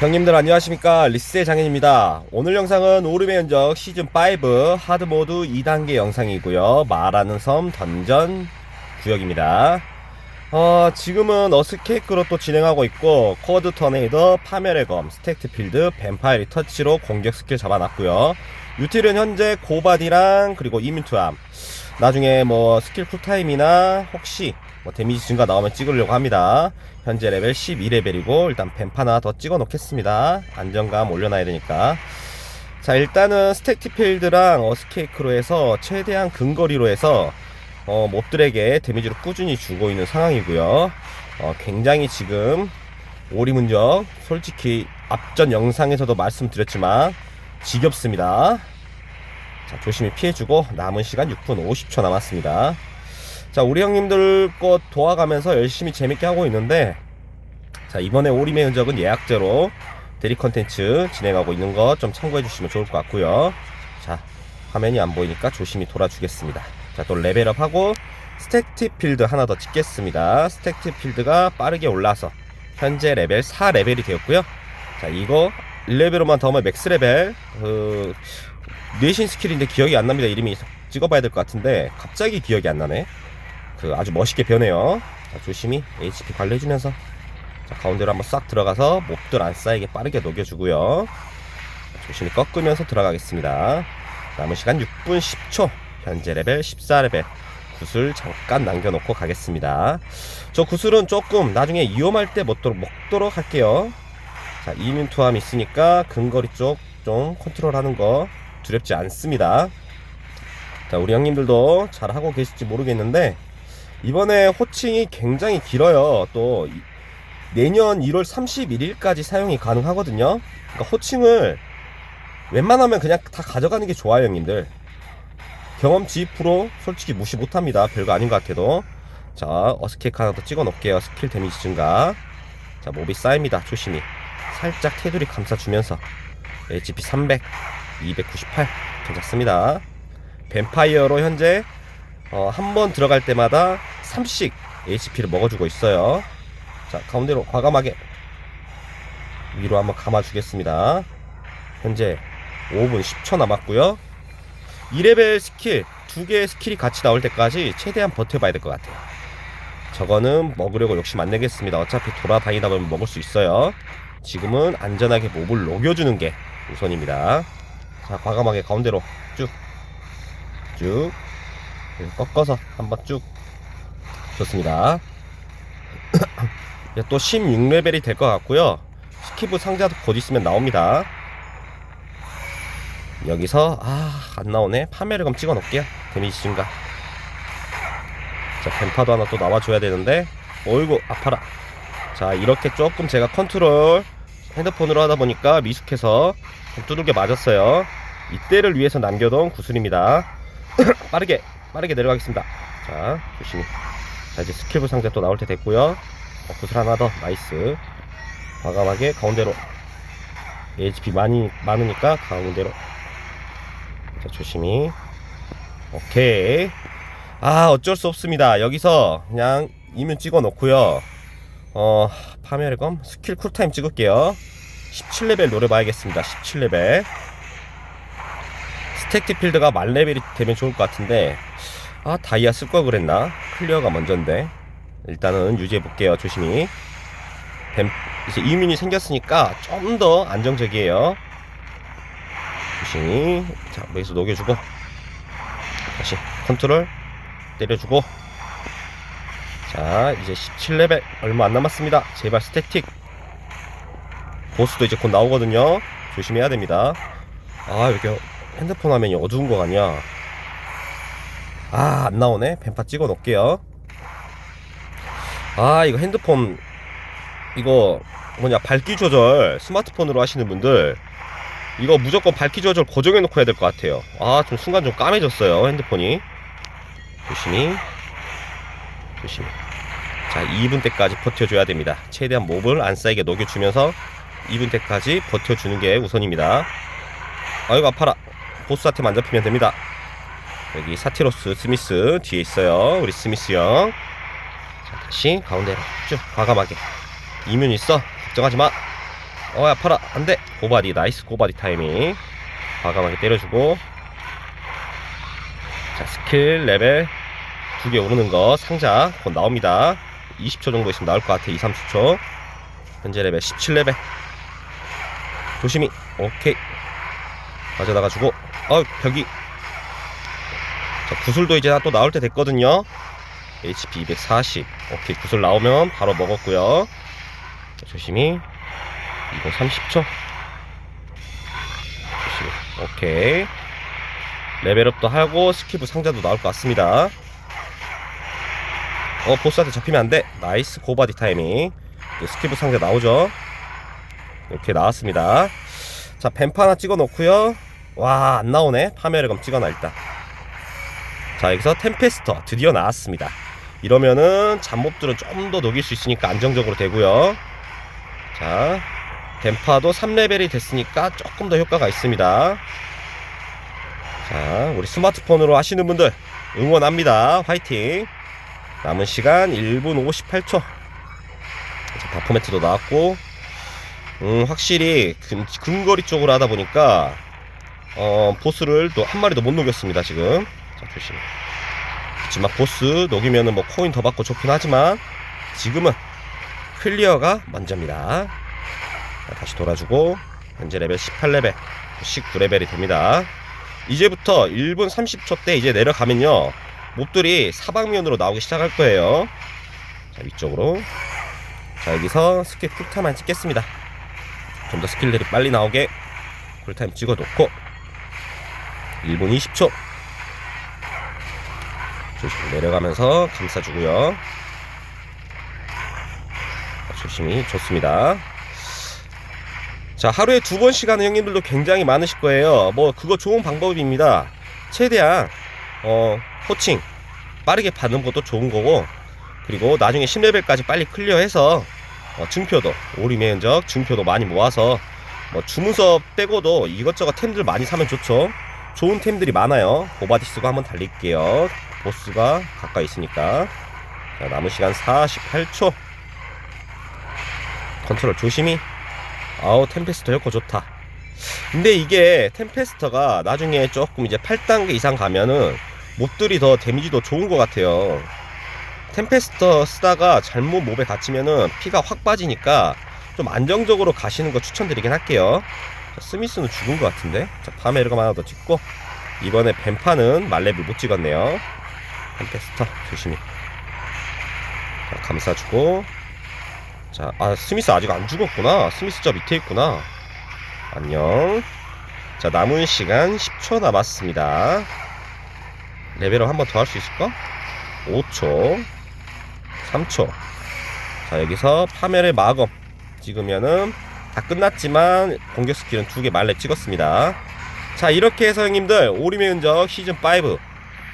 형님들 안녕하십니까? 리스의 장현입니다. 오늘 영상은 오름의 흔적 시즌5 하드모드 2단계 영상이고요. 말하는 섬 던전 구역입니다. 어, 지금은 어스케이크로 또 진행하고 있고 코드 터네이더 파멸의 검 스택트 필드 뱀파이어 터치로 공격 스킬 잡아놨고요. 유틸은 현재 고바디랑 그리고 이민투함 나중에 뭐 스킬 쿨타임이나 혹시 뭐 데미지 증가 나오면 찍으려고 합니다. 현재 레벨 12레벨이고 일단 뱀파 하나 더 찍어 놓겠습니다. 안정감 올려놔야 되니까. 자 일단은 스택티필드랑 어스케이크로 해서 최대한 근거리로 해서 어, 몹들에게 데미지를 꾸준히 주고 있는 상황이고요. 어, 굉장히 지금 오리문적 솔직히 앞전 영상에서도 말씀드렸지만 지겹습니다. 자, 조심히 피해주고 남은 시간 6분 50초 남았습니다. 자, 우리 형님들 것 도와가면서 열심히 재밌게 하고 있는데 자, 이번에 오림의 흔적은 예약제로 대리 컨텐츠 진행하고 있는 것 좀 참고해 주시면 좋을 것 같고요. 자, 화면이 안 보이니까 조심히 돌아주겠습니다. 자, 또 레벨업하고 스택티 필드 하나 더 찍겠습니다. 스택티 필드가 빠르게 올라서 현재 레벨 4레벨이 되었고요. 자, 이거 1레벨로만 더 하면 맥스 레벨 그 뇌신 스킬인데 기억이 안 납니다. 이름이 찍어봐야 될 것 같은데 갑자기 기억이 안 나네. 그 아주 멋있게 변해요. 자, 조심히 HP 관리해주면서 자, 가운데로 한번 싹 들어가서 몹들 안 쌓이게 빠르게 녹여주고요. 자, 조심히 꺾으면서 들어가겠습니다. 남은 시간 6분 10초. 현재 레벨 14레벨. 구슬 잠깐 남겨놓고 가겠습니다. 저 구슬은 조금 나중에 위험할 때 먹도록, 먹도록 할게요. 자, 이민 투함 있으니까 근거리 쪽 좀 컨트롤 하는 거 두렵지 않습니다. 자, 우리 형님들도 잘 하고 계실지 모르겠는데 이번에 호칭이 굉장히 길어요. 또 이- 내년 1월 31일까지 사용이 가능하거든요. 그러니까 호칭을 웬만하면 그냥 다 가져가는 게 좋아요, 형님들. 경험치 프로 솔직히 무시 못합니다. 별거 아닌 것 같아도. 자, 어스케이크 하나 더 찍어 놓을게요. 스킬 데미지 증가. 자, 몹이 쌓입니다. 조심히. 살짝 테두리 감싸주면서 HP 300, 298 괜찮습니다. 뱀파이어로 현재 어, 한 번 들어갈 때마다 3씩 HP를 먹어주고 있어요. 자, 가운데로 과감하게 위로 한번 감아주겠습니다. 현재 5분 10초 남았고요. 2레벨 스킬, 두 개의 스킬이 같이 나올 때까지 최대한 버텨봐야 될 것 같아요. 저거는 먹으려고 욕심 안 내겠습니다. 어차피 돌아다니다 보면 먹을 수 있어요. 지금은 안전하게 몹을 녹여주는 게 우선입니다. 자, 과감하게 가운데로 쭉, 쭉, 꺾어서 한번 쭉. 좋습니다. 이제 또 16레벨이 될 것 같고요. 스키브 상자도 곧 있으면 나옵니다. 여기서 아 안 나오네. 파멸의검 찍어 놓을게요. 데미지 증가. 자 뱀파도 하나 또 나와줘야 되는데. 어이구 아파라. 자 이렇게 조금 제가 컨트롤 핸드폰으로 하다 보니까 미숙해서 좀 두들겨 맞았어요. 이때를 위해서 남겨둔 구슬입니다. 빠르게 빠르게 내려가겠습니다. 자 조심히 자 이제 스킬브 상자 또 나올 때 됐고요. 어, 구슬 하나 더. 나이스. 과감하게 가운데로. HP 많이 많으니까 가운데로. 자 조심히. 오케이. 아 어쩔 수 없습니다. 여기서 그냥 이면 찍어 놓고요. 어 파멸의 검 스킬 쿨타임 찍을게요. 17레벨 노려봐야겠습니다. 17레벨. 스택티 필드가 만레벨이 되면 좋을 것 같은데 아 다이아 쓸 걸 그랬나? 클리어가 먼저인데. 일단은 유지해 볼게요 조심히. 뱀 이제 이민이 생겼으니까 좀 더 안정적이에요. 조심히. 자 여기서 녹여주고. 다시 컨트롤 때려주고. 자 이제 17레벨 얼마 안 남았습니다. 제발 스태틱. 보스도 이제 곧 나오거든요. 조심해야 됩니다. 아 이렇게 핸드폰 화면이 어두운 거 같냐 아 안 나오네. 뱀파 찍어 놓을게요. 아 이거 핸드폰 이거 뭐냐 밝기 조절 스마트폰으로 하시는 분들 이거 무조건 밝기 조절 고정해 놓고 해야 될 것 같아요. 아 좀 순간 좀 까매졌어요 핸드폰이. 조심히. 조심히. 자 2분 때까지 버텨줘야 됩니다. 최대한 몹을 안 쌓이게 녹여주면서 2분 때까지 버텨주는 게 우선입니다. 아이고 아파라. 보스한테만 안 잡히면 됩니다 여기 사티로스 스미스 뒤에 있어요. 우리 스미스 형. 자, 다시 가운데로 쭉 과감하게. 이면 있어. 걱정하지 마. 어 아파라. 안 돼. 고바디 나이스 고바디 타이밍. 과감하게 때려주고. 자 스킬 레벨 두 개 오르는 거 상자 곧 나옵니다. 20초 정도 있으면 나올 것 같아. 2, 30초. 현재 레벨 17레벨. 조심히. 오케이. 가져다가 주고. 어 벽이 자 구슬도 이제 또 나올 때 됐거든요. HP 240 오케이 구슬 나오면 바로 먹었고요. 자, 조심히. 이거 30초. 조심히. 오케이. 레벨업도 하고 스키브 상자도 나올 것 같습니다. 어 보스한테 잡히면 안 돼. 나이스 고바디 타이밍. 스키브 상자 나오죠? 이렇게 나왔습니다. 자 뱀파 하나 찍어 놓고요. 와 안 나오네. 파멸의검 찍어놔 일단 자 여기서 템페스터 드디어 나왔습니다. 이러면은 잡몹들은 좀 더 녹일 수 있으니까 안정적으로 되고요. 자 뱀파도 3레벨이 됐으니까 조금 더 효과가 있습니다. 자 우리 스마트폰으로 하시는 분들 응원합니다. 화이팅! 남은 시간 1분 58초. 자, 바포매트도 나왔고. 음 확실히 근, 근거리 쪽으로 하다 보니까 어 보스를 또 한 마리도 못 녹였습니다 지금 자 조심 하지만 보스 녹이면은 뭐 코인 더 받고 좋긴 하지만 지금은 클리어가 먼저입니다. 자, 다시 돌아주고 현재 레벨 18레벨 19레벨이 됩니다. 이제부터 1분 30초 때 이제 내려가면요 몹들이 사방면으로 나오기 시작할 거예요. 자 위쪽으로. 자 여기서 스킬 쿨타임만 찍겠습니다. 좀 더 스킬들이 빨리 나오게 쿨타임 찍어놓고 1분 20초 조심히 내려가면서 감싸주고요. 조심히 좋습니다. 자 하루에 두 번씩 하는 형님들도 굉장히 많으실 거예요. 뭐 그거 좋은 방법입니다. 최대한 어 호칭 빠르게 받는 것도 좋은 거고 그리고 나중에 10레벨까지 빨리 클리어해서 어, 증표도 오리매 흔적 증표도 많이 모아서 뭐 주문서 빼고도 이것저것 템들 많이 사면 좋죠. 좋은 템들이 많아요. 쓰고 한번 달릴게요 보스가 가까이 있으니까. 자, 남은 시간 48초. 컨트롤 조심히. 아우 템페스터 효과 좋다. 근데 이게 템페스터가 나중에 조금 이제 8단계 이상 가면은 몹들이 더 데미지도 좋은 것 같아요. 템페스터 쓰다가 잘못 몹에 갇히면은 피가 확 빠지니까 좀 안정적으로 가시는 거 추천드리긴 할게요. 자, 스미스는 죽은 것 같은데. 자 파메르가 하나 더 찍고. 이번에 뱀파는 말레비 못 찍었네요 템페스터 조심히 자 감싸주고 자, 아, 스미스 아직 안 죽었구나. 스미스 저 밑에 있구나. 안녕. 자, 남은 시간 10초 남았습니다. 레벨업 한 번 더 할 수 있을까? 5초. 3초. 자, 여기서 파멸의 마검 찍으면은 다 끝났지만 공격 스킬은 두 개 말렙 찍었습니다. 자, 이렇게 해서 형님들 오리메 흔적 시즌 5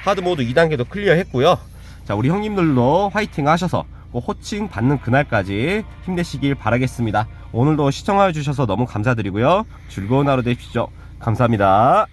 하드모드 2단계도 클리어 했고요. 자, 우리 형님들도 화이팅 하셔서 꼭 호칭 받는 그날까지 힘내시길 바라겠습니다. 오늘도 시청해 주셔서 너무 감사드리고요. 즐거운 하루 되십시오. 감사합니다.